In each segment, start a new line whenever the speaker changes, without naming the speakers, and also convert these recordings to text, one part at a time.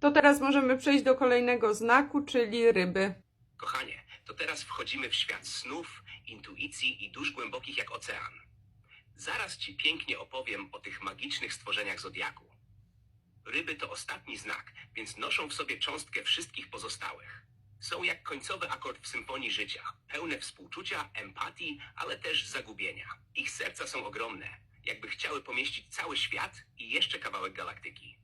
To teraz możemy przejść do kolejnego znaku, czyli ryby.
Kochanie, to teraz wchodzimy w świat snów, intuicji i dusz głębokich jak ocean. Zaraz ci pięknie opowiem o tych magicznych stworzeniach zodiaku. Ryby to ostatni znak, więc noszą w sobie cząstkę wszystkich pozostałych. Są jak końcowy akord w symfonii życia, pełne współczucia, empatii, ale też zagubienia. Ich serca są ogromne, jakby chciały pomieścić cały świat i jeszcze kawałek galaktyki.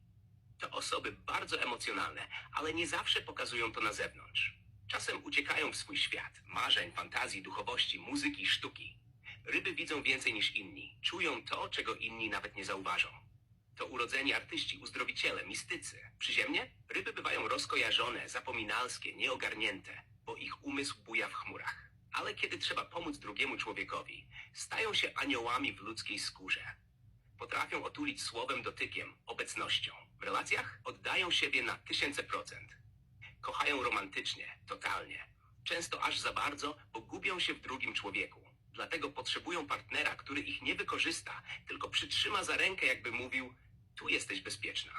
To osoby bardzo emocjonalne, ale nie zawsze pokazują to na zewnątrz. Czasem uciekają w swój świat marzeń, fantazji, duchowości, muzyki, sztuki. Ryby widzą więcej niż inni, czują to, czego inni nawet nie zauważą. To urodzeni artyści, uzdrowiciele, mistycy. Przyziemnie ryby bywają rozkojarzone, zapominalskie, nieogarnięte, bo ich umysł buja w chmurach. Ale kiedy trzeba pomóc drugiemu człowiekowi, stają się aniołami w ludzkiej skórze. Potrafią otulić słowem, dotykiem, obecnością. W relacjach oddają siebie na tysiące procent. Kochają romantycznie, totalnie. Często aż za bardzo, bo gubią się w drugim człowieku. Dlatego potrzebują partnera, który ich nie wykorzysta, tylko przytrzyma za rękę, jakby mówił: Tu jesteś bezpieczna.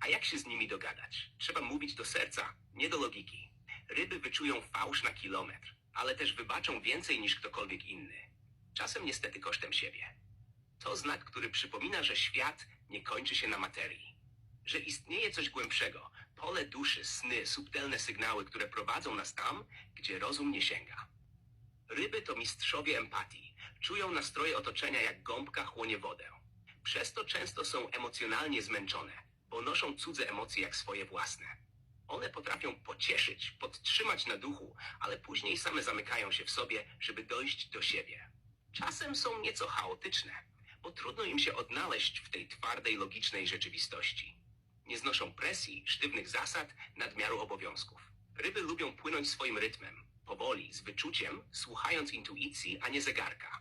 A jak się z nimi dogadać? Trzeba mówić do serca, nie do logiki. Ryby wyczują fałsz na kilometr, ale też wybaczą więcej niż ktokolwiek inny. Czasem niestety kosztem siebie. To znak, który przypomina, że świat nie kończy się na materii. Że istnieje coś głębszego, pole duszy, sny, subtelne sygnały, które prowadzą nas tam, gdzie rozum nie sięga. Ryby to mistrzowie empatii. Czują nastroje otoczenia jak gąbka chłonie wodę. Przez to często są emocjonalnie zmęczone, bo noszą cudze emocje jak swoje własne. One potrafią pocieszyć, podtrzymać na duchu, ale później same zamykają się w sobie, żeby dojść do siebie. Czasem są nieco chaotyczne, bo trudno im się odnaleźć w tej twardej, logicznej rzeczywistości. Nie znoszą presji, sztywnych zasad, nadmiaru obowiązków. Ryby lubią płynąć swoim rytmem, powoli, z wyczuciem, słuchając intuicji, a nie zegarka.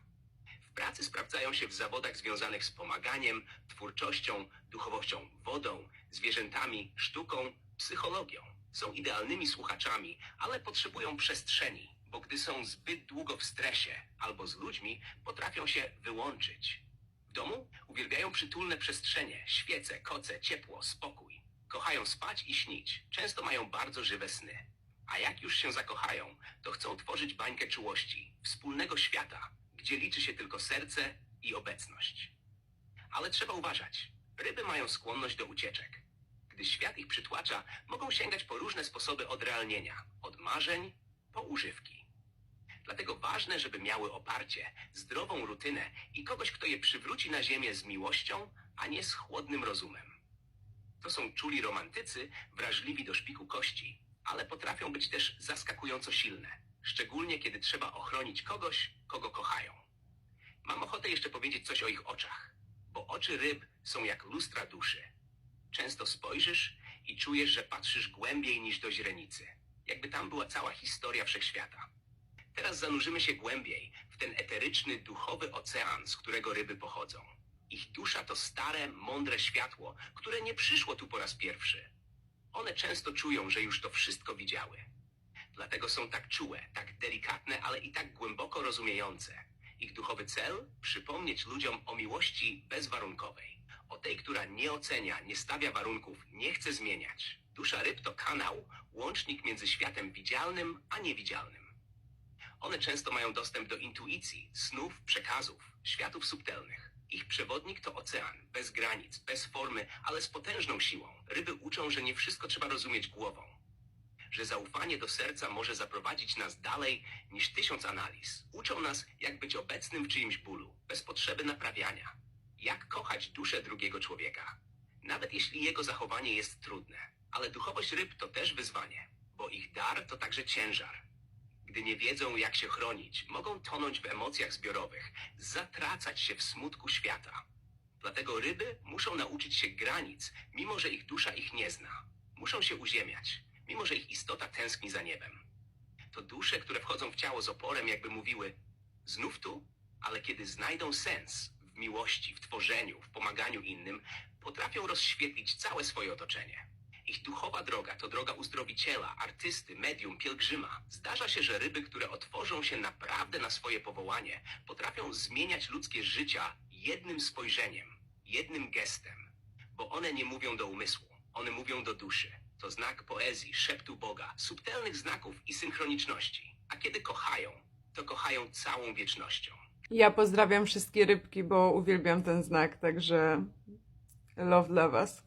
W pracy sprawdzają się w zawodach związanych z pomaganiem, twórczością, duchowością, wodą, zwierzętami, sztuką, psychologią. Są idealnymi słuchaczami, ale potrzebują przestrzeni, bo gdy są zbyt długo w stresie albo z ludźmi, potrafią się wyłączyć. Domu uwielbiają przytulne przestrzenie, świece, koce, ciepło, spokój. Kochają spać i śnić. Często mają bardzo żywe sny. A jak już się zakochają, to chcą tworzyć bańkę czułości, wspólnego świata, gdzie liczy się tylko serce i obecność. Ale trzeba uważać. Ryby mają skłonność do ucieczek. Gdy świat ich przytłacza, mogą sięgać po różne sposoby odrealnienia, od marzeń po używki. Dlatego ważne, żeby miały oparcie, zdrową rutynę i kogoś, kto je przywróci na ziemię z miłością, a nie z chłodnym rozumem. To są czuli romantycy, wrażliwi do szpiku kości, ale potrafią być też zaskakująco silne, szczególnie kiedy trzeba ochronić kogoś, kogo kochają. Mam ochotę jeszcze powiedzieć coś o ich oczach, bo oczy ryb są jak lustra duszy. Często spojrzysz i czujesz, że patrzysz głębiej niż do źrenicy, jakby tam była cała historia wszechświata. Teraz zanurzymy się głębiej w ten eteryczny, duchowy ocean, z którego ryby pochodzą. Ich dusza to stare, mądre światło, które nie przyszło tu po raz pierwszy. One często czują, że już to wszystko widziały. Dlatego są tak czułe, tak delikatne, ale i tak głęboko rozumiejące. Ich duchowy cel? Przypomnieć ludziom o miłości bezwarunkowej. O tej, która nie ocenia, nie stawia warunków, nie chce zmieniać. Dusza ryb to kanał, łącznik między światem widzialnym a niewidzialnym. One często mają dostęp do intuicji, snów, przekazów, światów subtelnych. Ich przewodnik to ocean, bez granic, bez formy, ale z potężną siłą. Ryby uczą, że nie wszystko trzeba rozumieć głową. Że zaufanie do serca może zaprowadzić nas dalej niż tysiąc analiz. Uczą nas, jak być obecnym w czyimś bólu, bez potrzeby naprawiania. Jak kochać duszę drugiego człowieka. Nawet jeśli jego zachowanie jest trudne. Ale duchowość ryb to też wyzwanie, bo ich dar to także ciężar. Gdy nie wiedzą, jak się chronić, mogą tonąć w emocjach zbiorowych, zatracać się w smutku świata. Dlatego ryby muszą nauczyć się granic, mimo że ich dusza ich nie zna. Muszą się uziemiać, mimo że ich istota tęskni za niebem. To dusze, które wchodzą w ciało z oporem, jakby mówiły: Znów tu? Ale kiedy znajdą sens w miłości, w tworzeniu, w pomaganiu innym, potrafią rozświetlić całe swoje otoczenie. Ich duchowa droga to droga uzdrowiciela, artysty, medium, pielgrzyma. Zdarza się, że ryby, które otworzą się naprawdę na swoje powołanie, potrafią zmieniać ludzkie życia jednym spojrzeniem, jednym gestem, bo one nie mówią do umysłu, One mówią do duszy. To znak poezji, szeptu Boga, subtelnych znaków i synchroniczności. A kiedy kochają, to kochają całą wiecznością.
Ja pozdrawiam wszystkie rybki, bo uwielbiam ten znak, także love dla was.